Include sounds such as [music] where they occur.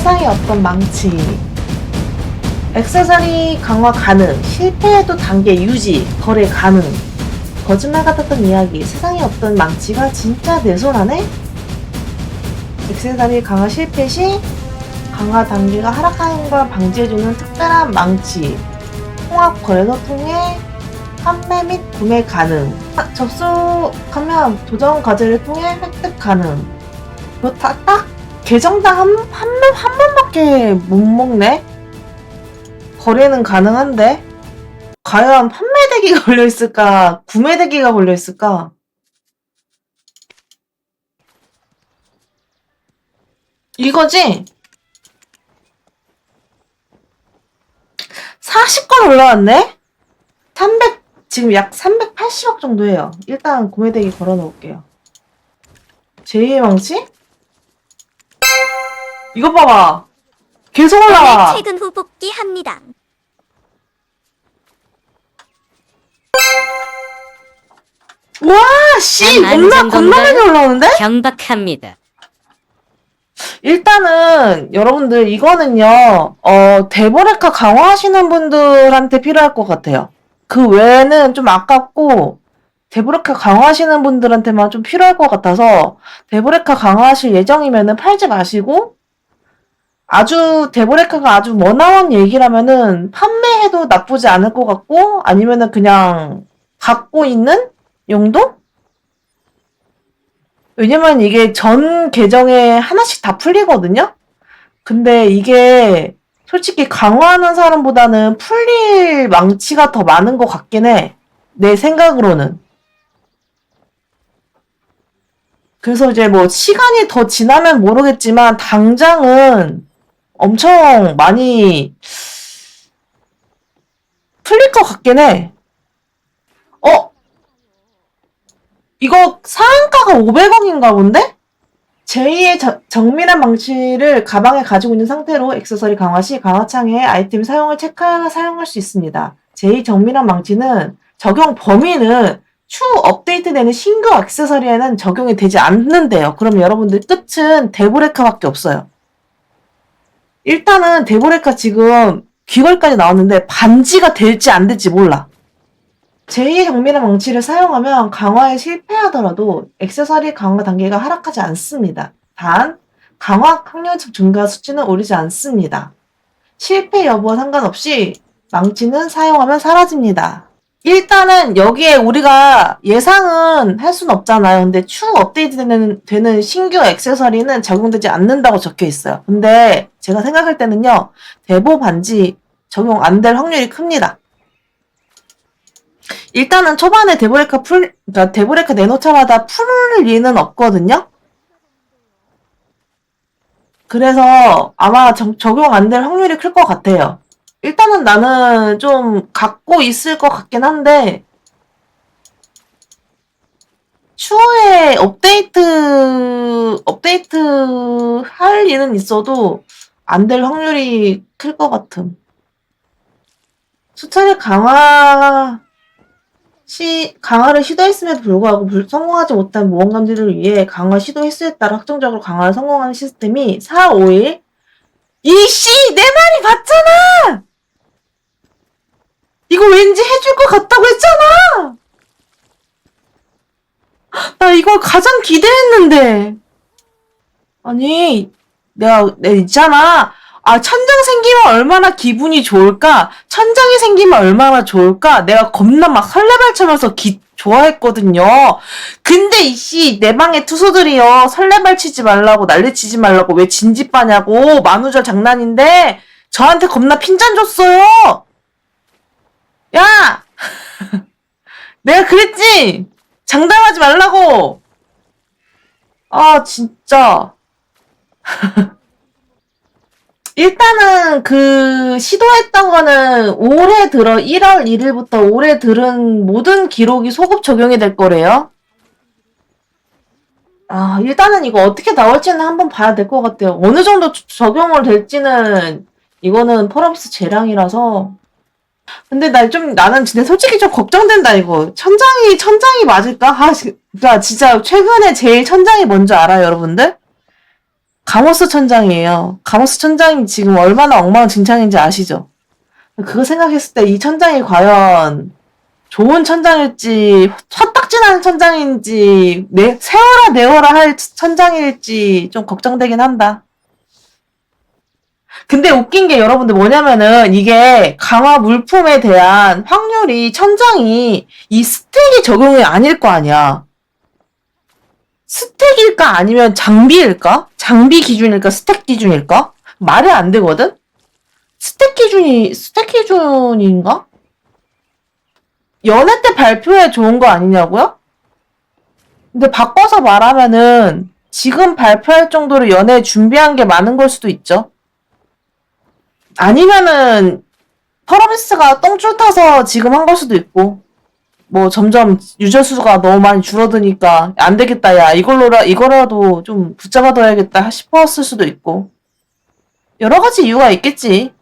세상에 없던 망치. 액세서리 강화 가능. 실패해도 단계 유지. 거래 가능. 거짓말 같았던 이야기. 세상에 없던 망치가 진짜 내 손 안에? 액세서리 강화 실패 시 강화 단계가 하락하는 걸 방지해주는 특별한 망치. 통합 거래소 통해 판매 및 구매 가능. 아, 접속하면 도전 과제를 통해 획득 가능. 이거 다, 딱 계정당 한, 한, 번- 한 번밖에 못 먹네? 거래는 가능한데? 과연 판매대기가 [laughs] 걸려있을까? 구매대기가 걸려있을까? 이거지? 40건 올라왔네? 300, 지금 약 380억 정도 해요. 일단 구매대기 걸어 놓을게요. 제2의 망치? 이거 봐봐. 계속 올라와. 오늘 퇴근 후 복귀 합니다. 와, 씨, 난 겁나, 안전 겁나 많이 건가요? 올라오는데? 경박합니다. 일단은, 여러분들, 이거는요, 어, 데보레카 강화하시는 분들한테 필요할 것 같아요. 그 외에는 좀 아깝고, 데보레카 강화하시는 분들한테만 좀 필요할 것 같아서, 데보레카 강화하실 예정이면은 팔지 마시고, 아주, 데보레카가 아주 머나먼 얘기라면은, 판매해도 나쁘지 않을 것 같고, 아니면은 그냥, 갖고 있는 용도? 왜냐면 이게 전 계정에 하나씩 다 풀리거든요? 근데 이게 솔직히 강화하는 사람보다는 풀릴 망치가 더 많은 것 같긴 해. 내 생각으로는. 그래서 이제 뭐 시간이 더 지나면 모르겠지만 당장은 엄청 많이 풀릴 것 같긴 해. 어? 이거 상한가가 500원인가 본데? 제2의 정밀한 망치를 가방에 가지고 있는 상태로 액세서리 강화 시 강화창에 아이템 사용을 체크하여 사용할 수 있습니다. 제2 정밀한 망치는 적용 범위는 추후 업데이트되는 신규 액세서리에는 적용이 되지 않는데요. 그럼 여러분들 끝은 데보레카밖에 없어요. 일단은 데보레카 지금 귀걸까지 나왔는데 반지가 될지 안 될지 몰라. 제2의 정밀한 망치를 사용하면 강화에 실패하더라도 액세서리 강화 단계가 하락하지 않습니다. 단, 강화 확률 증가 수치는 오르지 않습니다. 실패 여부와 상관없이 망치는 사용하면 사라집니다. 일단은 여기에 우리가 예상은 할 수는 없잖아요. 근데 추후 업데이트 되는, 되는 신규 액세서리는 적용되지 않는다고 적혀 있어요. 근데 제가 생각할 때는요, 대보 반지 적용 안 될 확률이 큽니다. 일단은 초반에 데브레카 풀, 그러니까 데브레카 내놓자마자 풀 리는 없거든요? 그래서 아마 적, 적용 안 될 확률이 클 것 같아요. 일단은 나는 좀 갖고 있을 것 같긴 한데, 추후에 업데이트, 업데이트 할 일은 있어도 안 될 확률이 클 것 같음. 수차례 강화, 시, 강화를 시도했음에도 불구하고 불- 성공하지 못한 모험감지를 위해 강화 시도 횟수에 따라 확정적으로 강화를 성공하는 시스템이 4, 5일 이씨 내 말이 맞잖아 이거 왠지 해줄 것 같다고 했잖아 나 이걸 가장 기대했는데 아니 내가 내 있잖아 아, 천장 생기면 얼마나 기분이 좋을까? 천장이 생기면 얼마나 좋을까? 내가 겁나 막 설레발 치면서 기, 좋아했거든요. 근데 이씨, 내 방에 투수들이요. 설레발 치지 말라고, 난리 치지 말라고, 왜 진지 빠냐고, 만우절 장난인데, 저한테 겁나 핀잔 줬어요! 야! [laughs] 내가 그랬지? 장담하지 말라고! 아, 진짜. [laughs] 일단은 그 시도했던 거는 올해 들어 1월 1일부터 올해 들은 모든 기록이 소급 적용이 될 거래요. 아, 일단은 이거 어떻게 나올지는 한번 봐야 될 것 같아요. 어느 정도 주- 적용을 될지는 이거는 펄업스 재량이라서. 근데 나 좀, 나는 진짜 솔직히 좀 걱정된다, 이거. 천장이, 천장이 맞을까? 아, 지- 나 진짜 최근에 제일 천장이 뭔지 알아요, 여러분들? 가모스 천장이에요. 가모스 천장이 지금 얼마나 엉망진창인지 아시죠? 그거 생각했을 때 이 천장이 과연 좋은 천장일지, 헛딱지나는 천장인지, 내, 세워라 내워라 할 천장일지 좀 걱정되긴 한다. 근데 웃긴 게 여러분들 뭐냐면은 이게 강화 물품에 대한 확률이 천장이 이 스택이 적용이 아닐 거 아니야. 스택일까 아니면 장비일까? 장비 기준일까? 스택 기준일까? 말이 안 되거든? 스택 기준이, 스택 기준인가? 연애 때 발표해 좋은 거 아니냐고요? 근데 바꿔서 말하면은 지금 발표할 정도로 연애 준비한 게 많은 걸 수도 있죠. 아니면은 퍼러비스가 똥줄 타서 지금 한 걸 수도 있고 뭐 점점 유저 수가 너무 많이 줄어드니까 안 되겠다 야. 이걸로라 이거라도 좀 붙잡아둬야겠다 싶었을 수도 있고. 여러 가지 이유가 있겠지